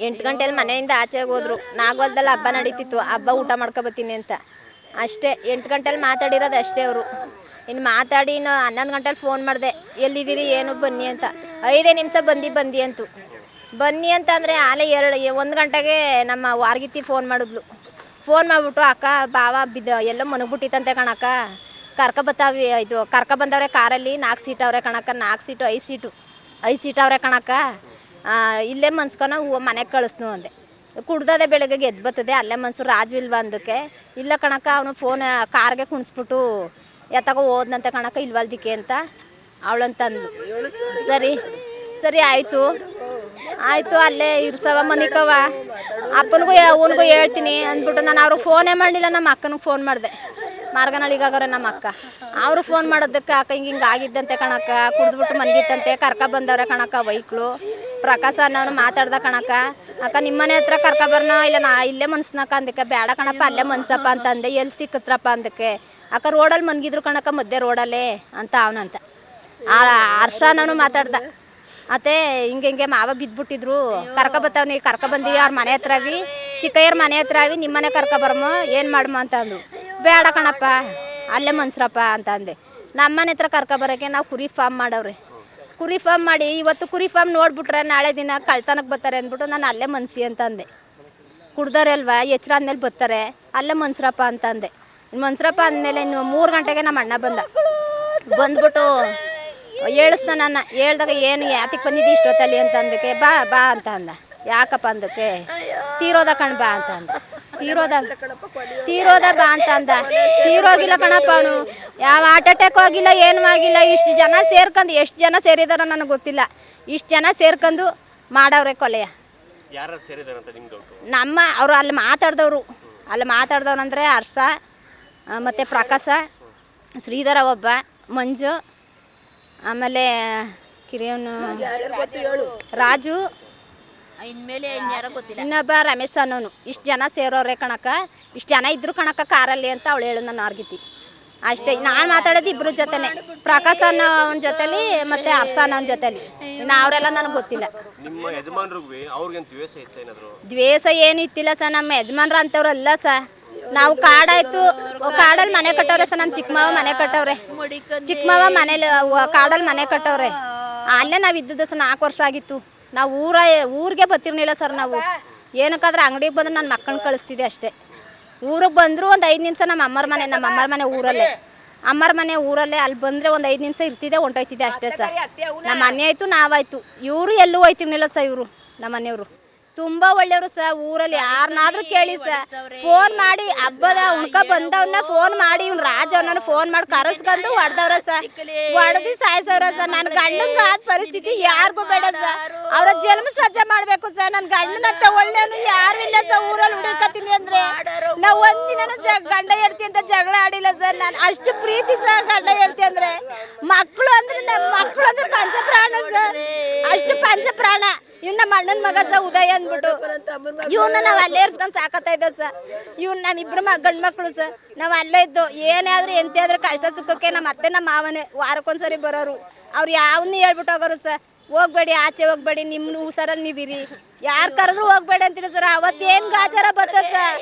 ಎಂಟು ಗಂಟೆಲಿ ಮನೆಯಿಂದ ಆಚೆಗೆ ಹೋದ್ರು. ನಾಗೋಲ್ದಲ್ಲಿ ಹಬ್ಬ ನಡೀತಿತ್ತು. ಹಬ್ಬ ಊಟ ಮಾಡ್ಕೊಬತ್ತೀನಿ ಅಂತ. ಅಷ್ಟೇ, ಎಂಟು ಗಂಟೆಲಿ ಮಾತಾಡಿರೋದು ಅಷ್ಟೇ ಅವರು. ಇನ್ನು ಮಾತಾಡಿ ಇನ್ನು ಹನ್ನೊಂದು ಗಂಟೆಲಿ ಫೋನ್ ಮಾಡಿದೆ, ಎಲ್ಲಿದ್ದೀರಿ? ಏನು? ಬನ್ನಿ ಅಂತ. ಐದೇ ನಿಮಿಷ ಬಂದು, ಬಂದಿ ಅಂತು. ಬನ್ನಿ ಅಂತ ಅಂದರೆ ಆಲೆ ಎರಡು, ಒಂದು ಗಂಟೆಗೆ ನಮ್ಮ ವಾರ್ಗಿತ್ತಿ ಫೋನ್ ಮಾಡಿದ್ಲು. ಫೋನ್ ಮಾಡಿಬಿಟ್ಟು, ಅಕ್ಕ ಬಾವ ಬಿದ್ದ, ಎಲ್ಲ ಮನಗ್ಬಿಟ್ಟಿತ್ತಂತೆ ಕಣಕ್ಕ. ಕರ್ಕ ಬತ್ತಾವಿ, ಇದು ಕರ್ಕ ಬಂದವ್ರೆ ಕಾರಲ್ಲಿ ನಾಲ್ಕು ಸೀಟ್ ಅವರೇ ಕಣಕ್ಕ ನಾಲ್ಕು ಸೀಟು, ಐದು ಸೀಟು, ಐದು ಸೀಟ್ ಅವರೇ ಕಣಕ್ಕ. ಇಲ್ಲೇ ಮನ್ಸ್ಕೊನ ಹೂವು ಮನೆಗೆ ಕಳಿಸ್ನು ಅಂದೆ. ಕುಡ್ದದೆ ಬೆಳಗ್ಗೆ ಎದ್ದು ಬರ್ತದೆ, ಅಲ್ಲೇ ಮನ್ಸು ರಾಜ್ವಿಲ್ ಬಂದಕ್ಕೆ ಇಲ್ಲ ಕಣಕ್ಕ, ಅವನು ಫೋನ್ ಕಾರ್ಗೆ ಕುಣಿಸ್ಬಿಟ್ಟು ಎತ್ತಾಗ ಹೋದ್ನಂತೆ ಕಣಕ್ಕ, ಇಲ್ವಲ್ದಿಕ್ಕೆ ಅಂತ ಅವಳಂತಂದ್ಲು ಸರಿ ಸರಿ ಆಯಿತು. ಆಯಿತು, ಅಲ್ಲೇ ಇರ್ಸವ ಮನಿಕವ ಅಪ್ಪನಿಗೂ ಅವನಿಗೂ ಹೇಳ್ತೀನಿ ಅಂದ್ಬಿಟ್ಟು ನಾನು ಅವ್ರಿಗೆ ಫೋನೇ ಮಾಡಲಿಲ್ಲ ನಮ್ಮ ಅಕ್ಕನಿಗೆ ಫೋನ್ ಮಾಡಿದೆ. ಮಾರ್ಗನಳಿಗಾಗವ್ರೆ ನಮ್ಮ ಅಕ್ಕ. ಅವರು ಫೋನ್ ಮಾಡೋದಕ್ಕೆ ಅಕ್ಕ ಹಿಂಗೆ ಹಿಂಗೆ ಆಗಿದ್ದಂತೆ ಕಣಕ್ಕ, ಕುಡಿದ್ಬಿಟ್ಟು ಮನ್ಗಿತ್ತಂತೆ, ಕರ್ಕ ಬಂದವ್ರೆ ಕಣಕ್ಕ, ವೈಕ್ಳು. ಪ್ರಕಾಶ ಅನ್ನೋನು ಮಾತಾಡ್ದ ಕಣಕ್ಕ. ಅಕ್ಕ ನಿಮ್ಮನೆ ಹತ್ರ ಕರ್ಕ ಬರ್ನ? ಇಲ್ಲ ನಾ ಇಲ್ಲೇ ಮನ್ಸ್ನಕ್ಕ ಅಂದಕ್ಕೆ. ಬೇಡ ಕಣಪ್ಪ, ಅಲ್ಲೇ ಮನ್ಸಪ್ಪ ಅಂತ ಅಂದೆ ಎಲ್ಲಿ ಸಿಕ್ಕತ್ರಪ್ಪ ಅಂದಕ್ಕೆ. ಅಕ್ಕ ರೋಡಲ್ಲಿ ಮನ್ಗಿದ್ರು ಕಣಕ್ಕ ಮಧ್ಯೆ ರೋಡಲ್ಲೇ ಅಂತ ಅವನಂತ. ಹರ್ಷ ನಾನು ಮಾತಾಡ್ದ. ಅತ್ತೆ, ಹಿಂಗೆ ಹಿಂಗೆ ಮಾವ ಬಿದ್ಬಿಟ್ಟಿದ್ರು. ಕರ್ಕ ಬತ್ತಾವ್ ನೀ ಕರ್ಕ ಬಂದೀವಿ ಅವ್ರ ಮನೆ ಹತ್ರ ಆಗಿ. ಚಿಕ್ಕಯ್ಯರ ಮನೆ ಹತ್ರ ಅವಿ ನಿಮ್ಮನೆ ಕರ್ಕ ಬರಮ್ಮ ಏನು ಮಾಡಮ್ಮ ಅಂತ ಅಂದರು ಬೇಡ ಕಣಪ್ಪ, ಅಲ್ಲೇ ಮನ್ಸ್ರಪ್ಪ ಅಂತ ಅಂದೆ ನಮ್ಮನೆ ಹತ್ರ ಕರ್ಕ ಬರೋಕ್ಕೆ ನಾವು ಕುರಿ ಫಾರ್ಮ್ ಮಾಡವ್ರೆ. ಕುರಿ ಫಾರ್ಮ್ ಮಾಡಿ, ಇವತ್ತು ಕುರಿ ಫಾರ್ಮ್ ನೋಡ್ಬಿಟ್ರೆ ನಾಳೆ ದಿನ ಕಳ್ತನಕ್ಕೆ ಬರ್ತಾರೆ ಅಂದ್ಬಿಟ್ಟು ನಾನು ಅಲ್ಲೇ ಮನ್ಸಿ ಅಂತ ಅಂದೆ ಕುಡ್ದಾರೆ ಅಲ್ವಾ ಎಚ್ಚರ ಆದ್ಮೇಲೆ ಬರ್ತಾರೆ, ಅಲ್ಲೇ ಮನ್ಸ್ರಪ್ಪ ಅಂತ ಅಂದೆ ಮನ್ಸ್ರಪ್ಪ ಅಂದಮೇಲೆ ಇನ್ನು ಮೂರು ಗಂಟೆಗೆ ನಮ್ಮ ಅಣ್ಣ ಬಂದ. ಬಂದ್ಬಿಟ್ಟು ಹೇಳಿಸ್ದ ನನ್ನ ಹೇಳ್ದಾಗ ಏನು ಯಾತಿಗೆ ಬಂದಿದ್ದಿ ಇಷ್ಟೊತ್ತಲ್ಲಿ ಅಂತ ಅಂದಕ್ಕೆ ಬಾ ಬಾ ಅಂತ ಅಂದ ಯಾಕಪ್ಪ ಅಂದಕ್ಕೆ, ತೀರೋದ ಕಣ್ ಬಾ ಅಂತ ಅಂದ ತೀರೋದ ತೀರೋದ ಬಾ ಅಂತಂದ. ತೀರೋಗಿಲ್ಲ ಕಣಪ್ಪ ಅವನು. ಯಾವ ಹಾರ್ಟ್ ಅಟ್ಯಾಕ್ ಆಗಿಲ್ಲ ಏನು ಆಗಿಲ್ಲ ಇಷ್ಟು ಜನ ಸೇರ್ಕೊಂಡು ಎಷ್ಟು ಜನ ಸೇರಿದಾರ ನನಗೆ ಗೊತ್ತಿಲ್ಲ. ಇಷ್ಟು ಜನ ಸೇರ್ಕೊಂಡು ಮಾಡವ್ರೆ ಕೊಲೆಯ. ಯಾರು ಸೇರಿದಾರಂತ ನಿಮ್ಗೆ ಡೌಟು ನಮ್ಮ ಅವರು ಅಲ್ಲಿ ಮಾತಾಡ್ದವ್ರು. ಅಲ್ಲಿ ಮಾತಾಡ್ದವ್ರು ಅಂದರೆ ಹರ್ಷ ಮತ್ತು ಪ್ರಕಾಶ ಶ್ರೀಧರ ಒಬ್ಬ ಮಂಜು ಆಮೇಲೆ ಕಿರಿಯವನು ರಾಜು ಇನ್ಮೇಲೆ ಇನ್ಯಾರೋ ಗೊತ್ತಿಲ್ಲ. ಇನ್ನೊಬ್ಬ ರಮೇಶ್ ಅನ್ನೋನು. ಇಷ್ಟು ಜನ ಸೇರೋರೆ ಕಣಕ ಇಷ್ಟು ಜನ ಇದ್ರು ಕಣಕ ಕಾರಲ್ಲಿ ಅಂತ ಅವಳು ಹೇಳು ನನ್ನ ಆರ್ಗಿತಿ. ಅಷ್ಟೇ ನಾನು ಮಾತಾಡೋದು ಇಬ್ರ ಜೊತೆನೆ. ಪ್ರಕಾಶ್ ಅನ್ನೋ ಅವನ ಜೊತೆಲಿ ಮತ್ತೆ ಅರ್ಸ ಅನ್ನೋನ್ ಜೊತೆಲಿ. ಇನ್ನು ಅವರೆಲ್ಲ ನನಗೆ ಗೊತ್ತಿಲ್ಲ. ನಿಮ್ಮ ಯಜಮಾನ್ರಿಗೂ ಅವ್ರಿಗೇನು ದ್ವೇಷ ಇತ್ತ ಏನಾದ್ರು? ದ್ವೇಷ ಏನು ಇತ್ತಿಲ್ಲ ಸರ್ ನಮ್ಮ ಯಜಮಾನ್ರ ಅಂತವ್ರಲ್ಲ ಸರ್. ನಾವು ಕಾಡಾಯ್ತು ಕಾಡಲ್ಲಿ ಮನೆ ಕಟ್ಟವ್ರೆ ಸರ್ ನಮ್ಮ ಚಿಕ್ಕಮಾವ ಮನೆ ಕಟ್ಟವ್ರೆ. ಚಿಕ್ಕಮಾವ ಮನೇಲಿ ಕಾಡಲ್ಲಿ ಮನೆ ಕಟ್ಟವ್ರೆ. ಅಲ್ಲೇ ನಾವು ಇದ್ದದ್ದು ಸರ್ ನಾಲ್ಕು ವರ್ಷ ಆಗಿತ್ತು. ನಾವು ಊರ ಊರಿಗೆ ಬರ್ತಿರ್ಲಿಲ್ಲ ಸರ್ ನಾವು. ಏನಕ್ಕಾದ್ರೆ ಅಂಗಡಿಗೆ ಬಂದ್ರೆ ನನ್ನ ಮಕ್ಕಳನ್ನ ಕಳಿಸ್ತಿದ್ದೆ ಅಷ್ಟೇ. ಊರಿಗೆ ಬಂದರೂ ಒಂದು ಐದು ನಿಮಿಷ ನಮ್ಮ ಅಮ್ಮರ ಮನೆ ನಮ್ಮ ಅಮ್ಮರ ಮನೆ ಊರಲ್ಲೇ. ಅಮ್ಮರ ಮನೆ ಊರಲ್ಲೇ ಅಲ್ಲಿ ಬಂದರೆ ಒಂದು ಐದು ನಿಮಿಷ ಇರ್ತಿದ್ದೆ, ಹೊಂಟೋಯ್ತಿದ್ದೆ ಅಷ್ಟೇ ಸರ್ ನಮ್ಮ ಮನೆ ಆಯಿತು ನಾವಾಯ್ತು ಇವರು ಎಲ್ಲೂ ಹೋಯ್ತಿರ್ಲಿಲ್ಲ ಸರ್ ಇವರು ನಮ್ಮ ಮನೆಯವರು. ತುಂಬಾ ಒಳ್ಳೆಯವರು ಸರ್ ಊರಲ್ಲಿ. ಯಾರನ್ನಾದ್ರೂ ಕೇಳಿ ಸರ್. ಫೋನ್ ಮಾಡಿ ಹಬ್ಬದ ಉಣ್ಕ ಬಂದವನ್ನ ಫೋನ್ ಮಾಡಿ ಇವ್ನ ರಾಜ ಅವನನ್ನ ಫೋನ್ ಮಾಡಿ ಕರೆಸ್ಕೊಂಡು ಹೊಡೆದವ್ರ ಸರ್. ಹೊಡೆದು ಸಾಯಿಸವ್ರ ಸರ್. ನನ್ನ ಗಂಡಂಗ ಆದ ಪರಿಸ್ಥಿತಿ ಯಾರಿಗೂ ಬೇಡ ಸರ್. ಅವರ ಜನ್ಮ ಸಜ್ಜ ಮಾಡ್ಬೇಕು ಸರ್. ನನ್ನ ಗಂಡನ ಒಳ್ಳೆಯವನು ಯಾರು ಇಲ್ಲ ಸರ್. ಊರಲ್ಲಿ ಹುಡುಕತ್ತೀನಿ ಅಂದ್ರೆ ನಾವು ಒಂದಿನ ಗಂಡ ಹೆಡ್ತಿ ಅಂತ ಜಗಳ ಆಡಿಲ್ಲ ಸರ್. ನಾನು ಅಷ್ಟು ಪ್ರೀತಿ ಸರ್ ಗಂಡ ಹೆಡ್ತಿ ಅಂದ್ರೆ. ಮಕ್ಕಳು ಅಂದ್ರೆ ನಮ್ಮ ಮಕ್ಕಳು ಅಂದ್ರೆ ಪಂಚಪ್ರಾಣ ಸರ್. ಅಷ್ಟು ಪಂಚಪ್ರಾಣ. ನಮ್ಮ ಅಣ್ಣನ ಮಗ ಸ ಉದಯ ಅಂದ್ಬಿಟ್ಟು ಇವನ್ನ ನಾವು ಅಲ್ಲೇ ಇರ್ಸ್ಕೊಂಡು ಸಾಕತ್ತಾ ಇದ್ದ ಸರ್ ಇವ್ನ ನಮ್ಮಿಬ್ರು ಮ, ಗಂಡ್ ಮಕ್ಕಳು ಸರ್ ನಾವು ಅಲ್ಲೇ ಇದ್ದು, ಏನೇ ಆದ್ರೂ ಕಷ್ಟ ಸುಖಕ್ಕೆ ನಮ್ಮ ಅತ್ತೆ ನಮ್ಮ ಮಾವನೇ ವಾರಕ್ಕೊಂದ್ಸರಿ ಬರೋರು. ಅವ್ರು ಯಾವನ್ನೂ ಹೇಳ್ಬಿಟ್ಟು ಹೋಗೋರು ಸರ್ ಹೋಗ್ಬೇಡಿ, ಆಚೆ ಹೋಗ್ಬೇಡಿ ನಿಮ್ಮ ಹುಷಾರಲ್ಲಿ ನೀವಿರಿ ಯಾರ್ ಕರೆದ್ರು ಹೋಗ್ಬೇಡಿ ಅಂತೀರಿ ಸರ್. ಏನ್ ಗಾಜಾರ ಬತ್ತ ಸರ್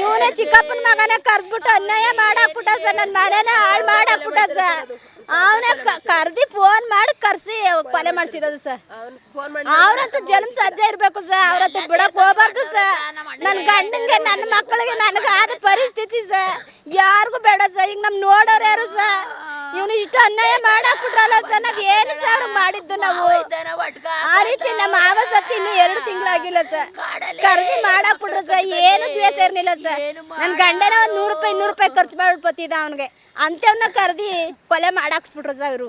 ಇವನೇ ಚಿಕ್ಕಪ್ಪನ ಮಗನೇ ಕರೆದ್ಬಿಟ್ಟು ಅನ್ಯಾಯ ಮಾಡಾಕ್ಬಿಟ್ಟ ಸರ್. ನನ್ನ ಮನೇನ ಹಾಳು ಮಾಡಾಕ್ಬಿಟ್ಟ ಸರ್ ಅವನೇ ಕರ್ದಿ ಫೋನ್ ಮಾಡಿ ಕರ್ಸಿ ಕೊಲೆ ಮಾಡ್ಸಿರೋದು ಸರ್ ಅವ್ರಂತ ಜನ್ಮ ಸಜ್ಜ ಇರ್ಬೇಕು ಸರ್ ಅವ್ರಂತ ಬಿಡಕ್ ಹೋಗ್ಬಾರ್ದು ಸರ್. ನನ್ನ ಗಂಡಂಗೆ ನನ್ನ ಮಕ್ಕಳಿಗೆ ನನಗೆ ಆದ ಪರಿಸ್ಥಿತಿ ಸರ್. ಯಾರಿಗೂ ಬೇಡ ಸ ಈಗ ನಮ್ ನೋಡೋರು ಯಾರು ಸರ್? ಇವನು ಇಷ್ಟು ಅನ್ಯಾಯ ಮಾಡಾಕ್ಬಿಟ್ರಲ್ಲ ಸರ್. ನಾವ್ ಏನು ಸರ್ ಮಾಡಿದ್ದು ನಾವು? ಆ ರೀತಿ ನಮ್ಮ ಮಾವ ಸತ್ತಿ ಇನ್ನು ಎರಡು ತಿಂಗಳಾಗಿಲ್ಲ ಸರ್. ಕರ್ದಿ ಮಾಡಾಕ್ಬಿಟ್ರು ಸರ್. ಏನು ದ್ವೇಷ ಇರ್ಲಿಲ್ಲ ಸರ್. ನನ್ನ ಗಂಡನ ಒಂದ್ ನೂರು ರೂಪಾಯಿ ಇನ್ನೂರು ರೂಪಾಯಿ ಖರ್ಚು ಮಾಡ್ಬಿಟ್ಟಿದ್ದ ಅವನಿಗೆ. ಅಂತವನ್ನ ಕರ್ದಿ ಕೊಲೆ ಮಾಡಾಕ್ಸ್ಬಿಟ್ರು ಸರ್ ಇವರು.